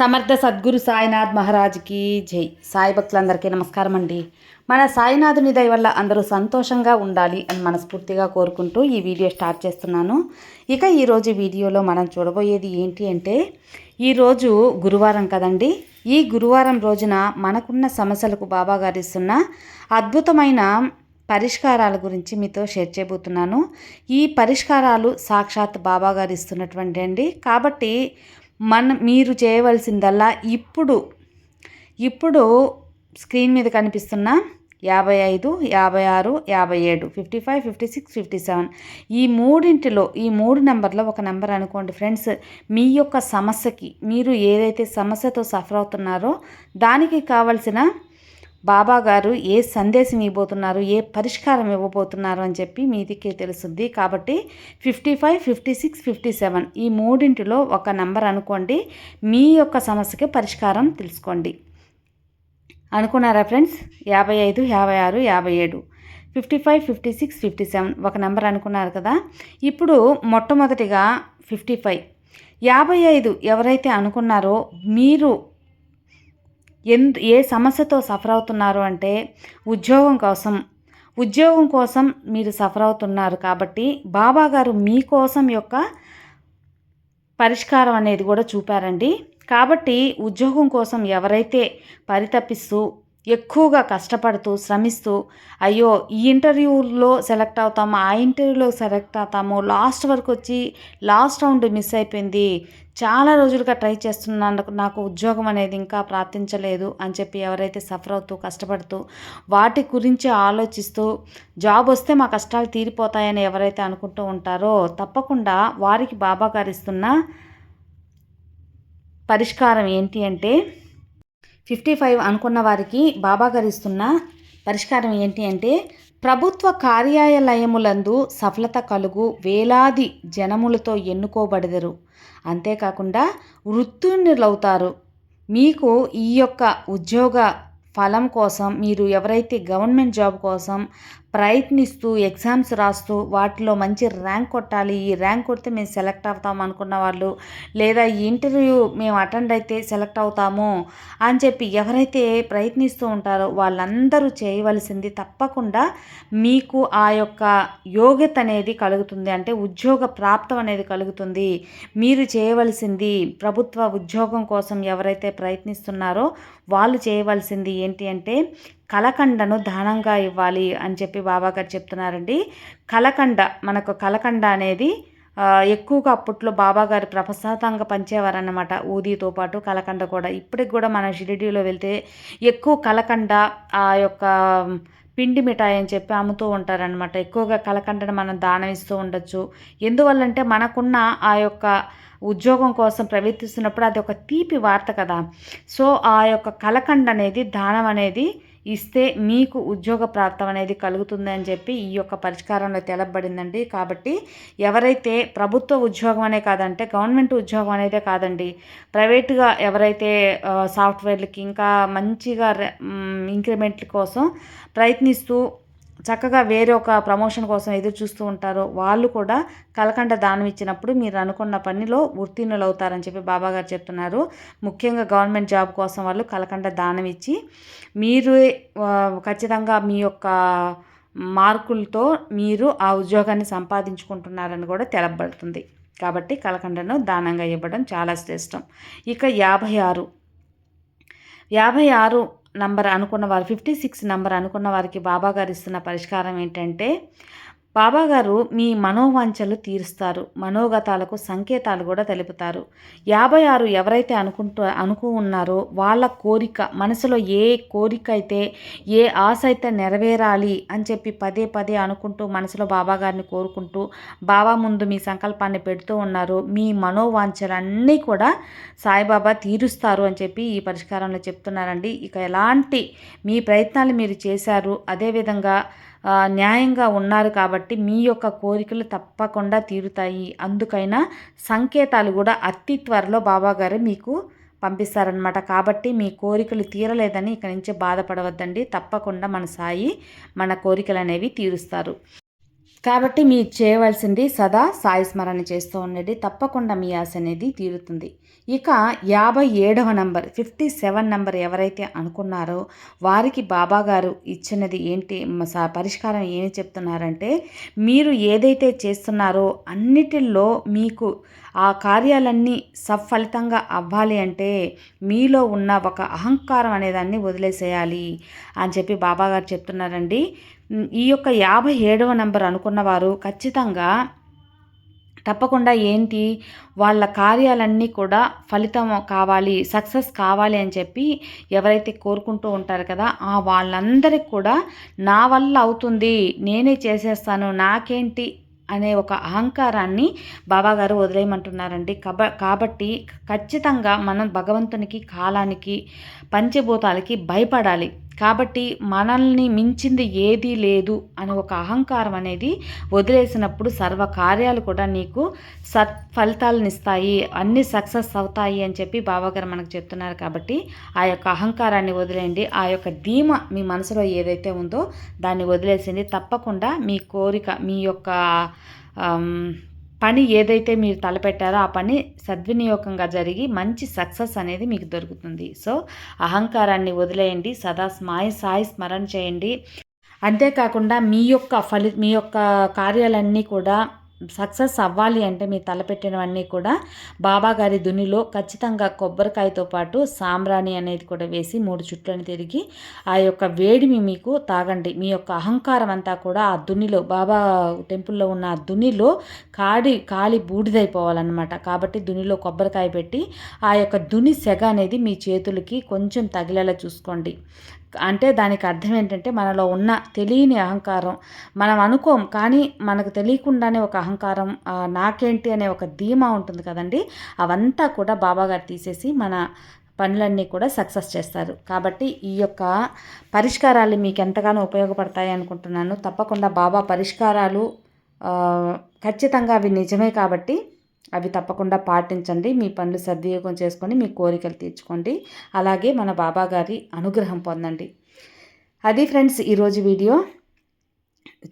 సమర్థ సద్గురు సాయినాథ్ మహారాజ్కి జై. సాయి భక్తులందరికీ నమస్కారం అండి. మన సాయినాథుని దయ వల్ల అందరూ సంతోషంగా ఉండాలి అని మనస్ఫూర్తిగా కోరుకుంటూ ఈ వీడియో స్టార్ట్ చేస్తున్నాను. ఇక ఈరోజు వీడియోలో మనం చూడబోయేది ఏంటి అంటే ఈరోజు గురువారం కదండి. ఈ గురువారం రోజున మనకున్న సమస్యలకు బాబా గారు ఇస్తున్న అద్భుతమైన పరిష్కారాల గురించి మీతో షేర్ చేయబోతున్నాను. ఈ పరిష్కారాలు సాక్షాత్ బాబా గారు ఇస్తున్నటువంటి అండి. కాబట్టి మన మీరు చేయవలసిందల్లా ఇప్పుడు ఇప్పుడు స్క్రీన్ మీద కనిపిస్తున్న యాభై ఐదు యాభై ఆరు యాభై ఏడు fifty five fifty six fifty seven ఈ మూడింటిలో ఈ మూడు నెంబర్లో ఒక నెంబర్ అనుకోండి ఫ్రెండ్స్. మీ యొక్క సమస్యకి మీరు ఏదైతే సమస్యతో సఫర్ అవుతున్నారో దానికి కావలసిన బాబా గారు ఏ సందేశం ఇవ్వబోతున్నారు ఏ పరిష్కారం ఇవ్వబోతున్నారు అని చెప్పి మీదికే తెలుస్తుంది కాబట్టి fifty five fifty six fifty seven ఈ మూడింటిలో ఒక నంబర్ అనుకోండి. మీ యొక్క సమస్యకి పరిష్కారం తెలుసుకోండి. అనుకున్నారా ఫ్రెండ్స్? యాభై ఐదు యాభై ఆరు యాభై ఏడు. Fifty five fifty six fifty seven ఒక నెంబర్ అనుకున్నారు కదా. ఇప్పుడు మొట్టమొదటిగా ఫిఫ్టీ ఫైవ్ యాభై ఐదు ఎవరైతే అనుకున్నారో మీరు ఎందు ఏ సమస్యతో సఫర్ అవుతున్నారు అంటే ఉద్యోగం కోసం. ఉద్యోగం కోసం మీరు సఫర్ అవుతున్నారు కాబట్టి బాబా గారు మీకోసం యొక్క పరిష్కారం అనేది కూడా చూపారండి. కాబట్టి ఉద్యోగం కోసం ఎవరైతే పరితపిస్తూ ఎక్కువగా కష్టపడుతూ శ్రమిస్తూ అయ్యో ఈ ఇంటర్వ్యూలో సెలెక్ట్ అవుతాము ఆ ఇంటర్వ్యూలో సెలెక్ట్ అవుతాము లాస్ట్ వరకు వచ్చి లాస్ట్ రౌండ్ మిస్ అయిపోయింది చాలా రోజులుగా ట్రై చేస్తున్నాను నాకు ఉద్యోగం అనేది ఇంకా ప్రార్థించలేదు అని చెప్పి ఎవరైతే సఫర్ అవుతూ కష్టపడుతూ వాటి గురించి ఆలోచిస్తూ జాబ్ వస్తే మా కష్టాలు తీరిపోతాయని ఎవరైతే అనుకుంటూ ఉంటారో తప్పకుండా వారికి బాబా పరిష్కారం ఏంటి అంటే ఫిఫ్టీ ఫైవ్ అనుకున్న వారికి బాబా పరిష్కారం ఏంటి అంటే ప్రభుత్వ కార్యాలయములందు సఫలత కలుగు వేలాది జనములతో ఎన్నుకోబడదరు. అంతేకాకుండా వృత్తునిలవుతారు. మీకు ఈ యొక్క ఉద్యోగ ఫలం కోసం మీరు ఎవరైతే గవర్నమెంట్ జాబ్ కోసం ప్రయత్నిస్తూ ఎగ్జామ్స్ రాస్తూ వాటిలో మంచి ర్యాంక్ కొట్టాలి. ఈ ర్యాంక్ కొడితే మేము సెలెక్ట్ అవుతాం అనుకున్న వాళ్ళు. లేదా ఈ ఇంటర్వ్యూ మేము అటెండ్ అయితే సెలెక్ట్ అవుతాము అని చెప్పి ఎవరైతే ప్రయత్నిస్తూ ఉంటారో వాళ్ళందరూ చేయవలసింది తప్పకుండా మీకు ఆ యొక్క యోగ్యత అనేది కలుగుతుంది. అంటే ఉద్యోగ ప్రాప్తం అనేది కలుగుతుంది. మీరు చేయవలసింది ప్రభుత్వ ఉద్యోగం కోసం ఎవరైతే ప్రయత్నిస్తున్నారో వాళ్ళు చేయవలసింది ఏంటి అంటే కలకండను దానంగా ఇవ్వాలి అని చెప్పి బాబాగారు చెప్తున్నారండి. కలకండ మనకు కలకండ అనేది ఎక్కువగా అప్పట్లో బాబాగారు ప్రసాదంగా పంచేవారన్నమాట. ఊదితో పాటు కలకండ కూడా. ఇప్పటికి కూడా మన షిరిడీలో వెళ్తే ఎక్కువ కలకండ ఆ యొక్క పిండి మిఠాయి అని చెప్పి అమ్ముతూ ఉంటారనమాట ఎక్కువగా కలకండను మనం దానం ఇస్తూ ఉండొచ్చు. ఎందువల్లంటే మనకున్న ఆ యొక్క ఉద్యోగం కోసం ప్రవర్తిస్తున్నప్పుడు అది ఒక తీపి వార్త కదా. సో ఆ యొక్క కలకండ అనేది దానం అనేది ఇస్తే మీకు ఉద్యోగ ప్రాప్తం అనేది కలుగుతుంది అని చెప్పి ఈ యొక్క పరిష్కారంలో తెలబడిందండి కాబట్టి ఎవరైతే ప్రభుత్వ ఉద్యోగం అనే కాదంటే గవర్నమెంట్ ఉద్యోగం అనేదే కాదండి. ప్రైవేట్గా ఎవరైతే సాఫ్ట్వేర్లకి ఇంకా మంచిగా ఇంక్రిమెంట్ల కోసం ప్రయత్నిస్తూ చక్కగా వేరే ఒక ప్రమోషన్ కోసం ఎదురు చూస్తూ ఉంటారో వాళ్ళు కూడా కలకండ దానం ఇచ్చినప్పుడు మీరు అనుకున్న పనిలో ఉత్తీర్ణులు అవుతారని చెప్పి బాబాగారు చెప్తున్నారు. ముఖ్యంగా గవర్నమెంట్ జాబ్ కోసం వాళ్ళు కలకండ దానం ఇచ్చి మీరు ఖచ్చితంగా మీ యొక్క మార్కులతో మీరు ఆ ఉద్యోగాన్ని సంపాదించుకుంటున్నారని కూడా తెలబడుతుంది కాబట్టి కలకండను దానంగా ఇవ్వడం చాలా శ్రేష్టం. ఇక యాభై ఆరు. యాభై ఆరు నంబర్ అనుకున్న వారు ఫిఫ్టీ సిక్స్ నంబర్ అనుకున్న వారికి బాబా గారు ఇస్తున్న పరిష్కారం ఏంటంటే బాబాగారు మీ మనోవాంఛలు తీరుస్తారు. మనోగతాలకు సంకేతాలు కూడా తెలుపుతారు. యాభై ఆరు ఎవరైతే అనుకుంటూ అనుకు ఉన్నారో వాళ్ళ కోరిక మనసులో ఏ కోరిక అయితే ఏ ఆశ అయితే నెరవేరాలి అని చెప్పి పదే పదే అనుకుంటూ మనసులో బాబాగారిని కోరుకుంటూ బాబా ముందు మీ సంకల్పాన్ని పెడుతూ ఉన్నారు. మీ మనోవాంఛలన్నీ కూడా సాయిబాబా తీరుస్తారు అని చెప్పి ఈ పరిష్కారంలో చెప్తున్నారండి. ఇక ఎలాంటి మీ ప్రయత్నాలు మీరు చేశారు అదేవిధంగా న్యాయంగా ఉన్నారు కాబట్టి మీ యొక్క కోరికలు తప్పకుండా తీరుతాయి. అందుకైనా సంకేతాలు కూడా అతి త్వరలో బాబాగారు మీకు పంపిస్తారనమాట కాబట్టి మీ కోరికలు తీరలేదని ఇక నుంచి బాధపడవద్దండి. తప్పకుండా మన సాయి మన కోరికలు అనేవి తీరుస్తారు. కాబట్టి మీరు చేయవలసింది సదా సాయి స్మరణ చేస్తూ ఉండండి. తప్పకుండా మీ ఆశ అనేది తీరుతుంది. ఇక యాభై ఏడవ నంబర్ ఫిఫ్టీ సెవెన్ నంబర్ ఎవరైతే అనుకున్నారో వారికి బాబాగారు ఇచ్చినది ఏంటి? పరిష్కారం ఏమి చెప్తున్నారంటే మీరు ఏదైతే చేస్తున్నారో అన్నిటిల్లో మీకు ఆ కార్యాలన్నీ సఫలితంగా అవ్వాలి అంటే మీలో ఉన్న ఒక అహంకారం అనేదాన్ని వదిలేసేయాలి అని చెప్పి బాబాగారు చెప్తున్నారండి. ఈ యొక్క యాభై ఏడవ నెంబర్ అనుకున్నవారు ఖచ్చితంగా తప్పకుండా ఏంటి వాళ్ళ కార్యాలన్నీ కూడా ఫలితం కావాలి సక్సెస్ కావాలి అని చెప్పి ఎవరైతే కోరుకుంటూ ఉంటారు కదా ఆ వాళ్ళందరికీ కూడా నా వల్ల అవుతుంది నేనే చేసేస్తాను నాకేంటి అనే ఒక అహంకారాన్ని బాబాగారు వదిలేయమంటున్నారండి. కబ కాబట్టి ఖచ్చితంగా మనం భగవంతునికి కాలానికి పంచభూతాలకి భయపడాలి. కాబట్టి మనల్ని మించింది ఏదీ లేదు అని ఒక అహంకారం అనేది వదిలేసినప్పుడు సర్వ కార్యాలు కూడా నీకు సత్ ఫలితాలను ఇస్తాయి అన్నీ సక్సెస్ అవుతాయి అని చెప్పి బాబాగారు మనకు చెప్తున్నారు కాబట్టి ఆ యొక్క అహంకారాన్ని వదిలేయండి. ఆ యొక్క ధీమ మీ మనసులో ఏదైతే ఉందో దాన్ని వదిలేసింది తప్పకుండా మీ కోరిక మీ యొక్క పని ఏదైతే మీరు తలపెట్టారో ఆ పని సద్వినియోగంగా జరిగి మంచి సక్సెస్ అనేది మీకు దొరుకుతుంది. సో అహంకారాన్ని వదిలేయండి సదా స్మాయి సాయి స్మరణ చేయండి. అంతేకాకుండా మీ యొక్క ఫలి మీ యొక్క కార్యాలన్నీ కూడా సక్సెస్ అవ్వాలి అంటే మీరు తలపెట్టినవన్నీ కూడా బాబా గారి దునిలో ఖచ్చితంగా కొబ్బరికాయతో పాటు సాంబ్రాణి అనేది కూడా వేసి మూడు చుట్లను తిరిగి ఆ యొక్క వేడిమి మీకు తాగండి. మీ యొక్క అహంకారం అంతా కూడా ఆ దునిలో బాబా టెంపుల్లో ఉన్న ఆ దునిలో కాడి కాలి బూడిదైపోవాలన్నమాట. కాబట్టి దునిలో కొబ్బరికాయ పెట్టి ఆ యొక్క దుని సెగ అనేది మీ చేతులకి కొంచెం తగిలేలా చూసుకోండి. అంటే దానికి అర్థం ఏంటంటే మనలో ఉన్న తెలియని అహంకారం. మనం అనుకోం కానీ మనకు తెలియకుండానే ఒక అహంకారం నాకేంటి అనే ఒక ధీమా ఉంటుంది కదండి. అవంతా కూడా బాబాగారు తీసేసి మన పనులన్నీ కూడా సక్సెస్ చేస్తారు. కాబట్టి ఈ యొక్క పరిష్కారాలు మీకు ఎంతగానో ఉపయోగపడతాయి అనుకుంటున్నాను. తప్పకుండా బాబా పరిష్కారాలు ఖచ్చితంగా అవి నిజమే కాబట్టి అవి తప్పకుండా పాటించండి. మీ పనులు సద్వినియోగం చేసుకొని మీ కోరికలు తీర్చుకోండి. అలాగే మన బాబా గారి అనుగ్రహం పొందండి. అది ఫ్రెండ్స్ ఈరోజు వీడియో.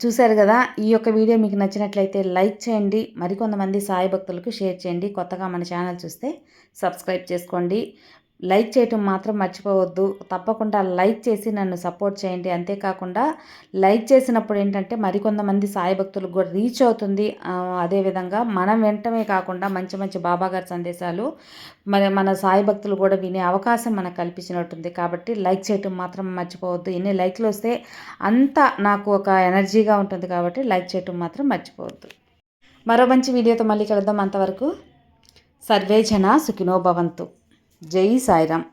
చూశారు కదా ఈ యొక్క వీడియో మీకు నచ్చినట్లయితే లైక్ చేయండి. మరికొంతమంది సాయి భక్తులకు షేర్ చేయండి. కొత్తగా మన ఛానల్ చూస్తే సబ్స్క్రైబ్ చేసుకోండి. లైక్ చేయటం మాత్రం మర్చిపోవద్దు. తప్పకుండా లైక్ చేసి నన్ను సపోర్ట్ చేయండి. అంతేకాకుండా లైక్ చేసినప్పుడు ఏంటంటే మరికొంతమంది సాయి భక్తులకు కూడా రీచ్ అవుతుంది. అదేవిధంగా మనం వెంటనే కాకుండా మంచి మంచి బాబాగారి సందేశాలు మరి మన సాయి భక్తులు కూడా వినే అవకాశం మనకు కల్పించినట్టుంది. కాబట్టి లైక్ చేయటం మాత్రం మర్చిపోవద్దు. ఎన్ని లైక్లు వస్తే అంత నాకు ఒక ఎనర్జీగా ఉంటుంది కాబట్టి లైక్ చేయటం మాత్రం మర్చిపోవద్దు. మరో మంచి వీడియోతో మళ్ళీ కలుద్దాం అంతవరకు. సర్వే జన సుఖినో భవంతు. జై సాయిరామ్